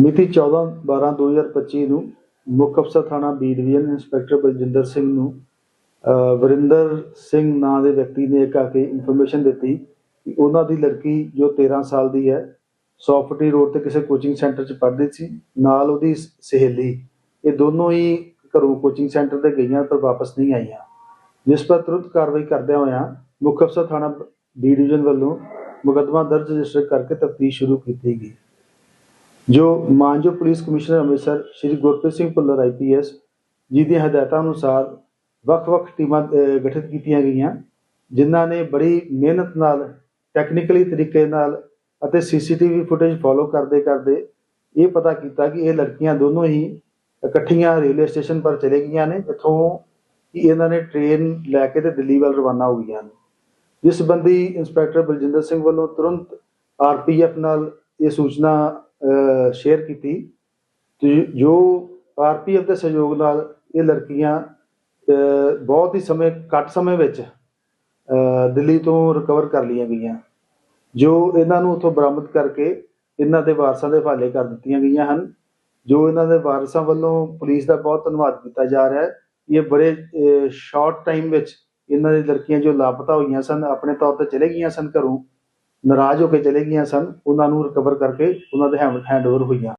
ਮਿਤੀ 14 12 2025 ਨੂੰ ਮੁੱਖ ਅਫਸਰ ਥਾਣਾ B division inspector Baljinder Singh ਨੂੰ ਵਰਿੰਦਰ ਸਿੰਘ ਨਾਂ ਦੇ ਵਿਅਕਤੀ ਨੇ ਇੱਕ ਆ ਕੇ ਇਨਫੋਰਮੇਸ਼ਨ ਦਿੱਤੀ ਕਿ ਉਹਨਾਂ ਦੀ ਲੜਕੀ ਜੋ 13 ਸਾਲ ਦੀ ਹੈ ਸੌਫਟੀ ਰੋਡ ਤੇ ਕਿਸੇ ਕੋਚਿੰਗ ਸੈਂਟਰ 'ਚ ਪੜ੍ਹਦੀ ਸੀ, ਨਾਲ ਉਹਦੀ ਸਹੇਲੀ। ਇਹ ਦੋਨੋਂ ਹੀ ਘਰੋਂ ਕੋਚਿੰਗ ਸੈਂਟਰ ਤੇ ਗਈਆਂ ਪਰ ਵਾਪਸ ਨਹੀਂ ਆਈਆਂ। ਜਿਸ ਪਰ ਤੁਰੰਤ ਕਾਰਵਾਈ ਕਰਦਿਆਂ ਹੋਇਆਂ ਮੁੱਖ ਅਫਸਰ ਥਾਣਾ ਬੀ ਡਿਵੀਜ਼ਨ ਵੱਲੋਂ ਮੁਕੱਦਮਾ ਦਰਜ ਰਜਿਸਟਰ ਕਰਕੇ ਤਫਤੀਸ਼ ਸ਼ੁਰੂ ਕੀਤੀ ਗਈ। ਜੋ ਮਾਨਜੋ police commissioner Amritsar Shri Gurpreet Singh Bhullar IPS ji ਦੀਆਂ ਹਦਾਇਤਾਂ ਅਨੁਸਾਰ ਵੱਖ-ਵੱਖ ਟੀਮਾਂ ਗਠਿਤ ਕੀਤੀਆਂ ਗਈਆਂ, ਜਿਨ੍ਹਾਂ ਨੇ ਬੜੀ ਮਿਹਨਤ ਨਾਲ ਟੈਕਨੀਕਲੀ ਤਰੀਕੇ ਨਾਲ ਅਤੇ ਸੀਸੀਟੀਵੀ ਫੁਟੇਜ ਫੋਲੋ ਕਰਦੇ ਕਰਦੇ ਇਹ ਪਤਾ ਕੀਤਾ ਕਿ ਇਹ ਲੜਕੀਆਂ ਦੋਨੋਂ ਹੀ ਇਕੱਠੀਆਂ ਰੇਲਵੇ ਸਟੇਸ਼ਨ ਪਰ ਚਲੇ ਗਈਆਂ ਨੇ, ਜਿੱਥੋਂ ਕਿ ਇਹਨਾਂ ਨੇ ਟ੍ਰੇਨ ਲੈ ਕੇ ਤੇ ਦਿੱਲੀ ਵੱਲ ਰਵਾਨਾ ਹੋ ਗਈਆਂ ਨੇ। ਜਿਸ ਸੰਬੰਧੀ ਇੰਸਪੈਕਟਰ ਬਲਜਿੰਦਰ ਸਿੰਘ ਵੱਲੋਂ ਤੁਰੰਤ ਆਰਪੀਐਫ ਨਾਲ ਇਹ ਸੂਚਨਾ ਸ਼ੇਅਰ ਕੀਤੀ ਤੇ ਜੋ ਆਰਪੀਐਫ ਦੇ ਸਹਿਯੋਗ ਨਾਲ ਇਹ ਲੜਕੀਆਂ ਬਹੁਤ ਹੀ ਸਮੇਂ, ਘੱਟ ਸਮੇਂ ਵਿੱਚ ਦਿੱਲੀ ਤੋਂ ਰਿਕਵਰ ਕਰ ਲਈਆਂ ਗਈਆਂ। ਜੋ ਇਹਨਾਂ ਨੂੰ ਉੱਥੋਂ ਬਰਾਮਦ ਕਰਕੇ ਇਹਨਾਂ ਦੇ ਵਾਰਸਾਂ ਦੇ ਹਵਾਲੇ ਕਰ ਦਿੱਤੀਆਂ ਗਈਆਂ ਹਨ। ਜੋ ਇਹਨਾਂ ਦੇ ਵਾਰਸਾਂ ਵੱਲੋਂ ਪੁਲਿਸ ਦਾ ਬਹੁਤ ਧੰਨਵਾਦ ਕੀਤਾ ਜਾ ਰਿਹਾ ਹੈ ਇਹ ਬੜੇ ਸ਼ਾਰਟ ਟਾਈਮ ਵਿੱਚ ਇਹਨਾਂ ਦੀ ਲੜਕੀਆਂ ਜੋ ਲਾਪਤਾ ਹੋਈਆਂ ਸਨ, ਆਪਣੇ ਤੌਰ ਤੇ ਚਲੇ ਗਈਆਂ ਸਨ ਘਰੋਂ ਨਾਰਾਜ਼ ਹੋ ਕੇ ਚਲੇ ਗਈਆਂ ਸਨ ਉਹਨਾਂ ਨੂੰ ਰਿਕਵਰ ਕਰਕੇ ਉਹਨਾਂ ਦੇ ਹੈਂਡਓਵਰ ਹੋਈਆਂ।